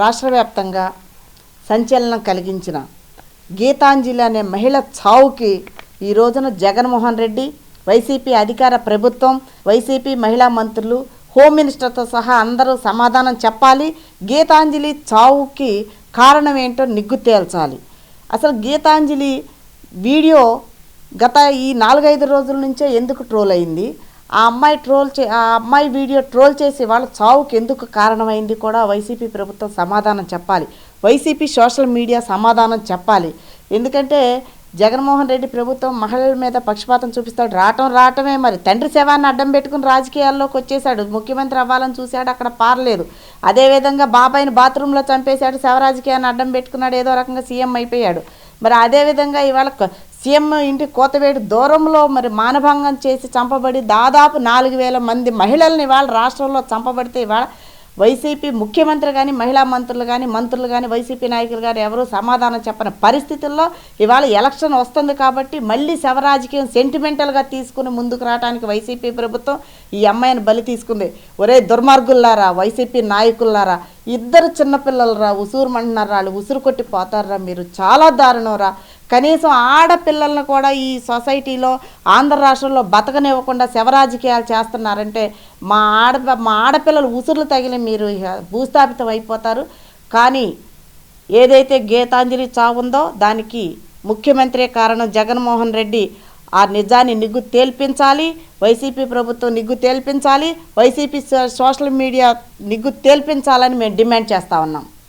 రాష్ట్ర వ్యాప్తంగా సంచలనం కలిగించిన గీతాంజలి అనే మహిళ చావుకి ఈ రోజున జగన్మోహన్ రెడ్డి వైసీపీ అధికార ప్రభుత్వం వైసీపీ మహిళా మంత్రులు హోమ్ మినిస్టర్తో సహా అందరూ సమాధానం చెప్పాలి. గీతాంజలి చావుకి కారణం ఏంటో నిగ్గు తేల్చాలి. అసలు గీతాంజలి వీడియో గత ఈ నాలుగైదు రోజుల నుంచే ఎందుకు ట్రోల్ అయింది? ఆ అమ్మాయి ట్రోల్ చే ఆ అమ్మాయి వీడియో ట్రోల్ చేసి వాళ్ళ చావుకి ఎందుకు కారణమైంది కూడా వైసీపీ ప్రభుత్వం సమాధానం చెప్పాలి. వైసీపీ సోషల్ మీడియా సమాధానం చెప్పాలి. ఎందుకంటే జగన్మోహన్ రెడ్డి ప్రభుత్వం మహిళల మీద పక్షపాతం చూపిస్తాడు. రావటం రావటమే మరి. తండ్రి సేవాన్ని అడ్డం పెట్టుకుని రాజకీయాల్లోకి వచ్చేసాడు ముఖ్యమంత్రి అవ్వాలని చూశాడు. అక్కడ పారలేదు. అదేవిధంగా బాబాయిని బాత్రూంలో చంపేశాడు. శవ రాజకీయాన్ని అడ్డం పెట్టుకున్నాడు. ఏదో రకంగా సీఎం అయిపోయాడు. మరి అదేవిధంగా ఇవాళ సీఎం ఇంటి కోతవేడి దూరంలో మరి మానభంగం చేసి చంపబడి దాదాపు నాలుగు వేల మంది మహిళల్ని ఇవాళ రాష్ట్రంలో చంపబడితే ఇవాళ వైసీపీ ముఖ్యమంత్రి కానీ మహిళా మంత్రులు కానీ మంత్రులు కానీ వైసీపీ నాయకులు కానీ ఎవరూ సమాధానం చెప్పని పరిస్థితుల్లో ఇవాళ ఎలక్షన్ వస్తుంది కాబట్టి మళ్ళీ శవరాజకీయం సెంటిమెంటల్గా తీసుకుని ముందుకు రావడానికి వైసీపీ ప్రభుత్వం ఈ అమ్మాయిని బలి తీసుకుంది. ఒరే దుర్మార్గుల్లారా వైసీపీ నాయకుల్లారా ఇద్దరు చిన్నపిల్లలరా ఉసూరుమంటున్నారా వాళ్ళు ఉసురు కొట్టి పోతారా మీరు. చాలా దారుణంరా. కనీసం ఆడపిల్లలను కూడా ఈ సొసైటీలో ఆంధ్ర రాష్ట్రంలో బతకనివ్వకుండా శవరాజకీయాలు చేస్తున్నారంటే మా ఆడ మా ఆడపిల్లలు ఉసురులు తగిలి మీరు భూస్థాపితం అయిపోతారు. కానీ ఏదైతే గీతాంజలి చావుందో దానికి ముఖ్యమంత్రి కారణం జగన్మోహన్ రెడ్డి. ఆ నిజాన్ని నిగ్గు తేల్పించాలి వైసీపీ ప్రభుత్వం నిగ్గు తేల్పించాలి వైసీపీ సోషల్ మీడియా నిగ్గు తేల్పించాలని మేము డిమాండ్ చేస్తా ఉన్నాం.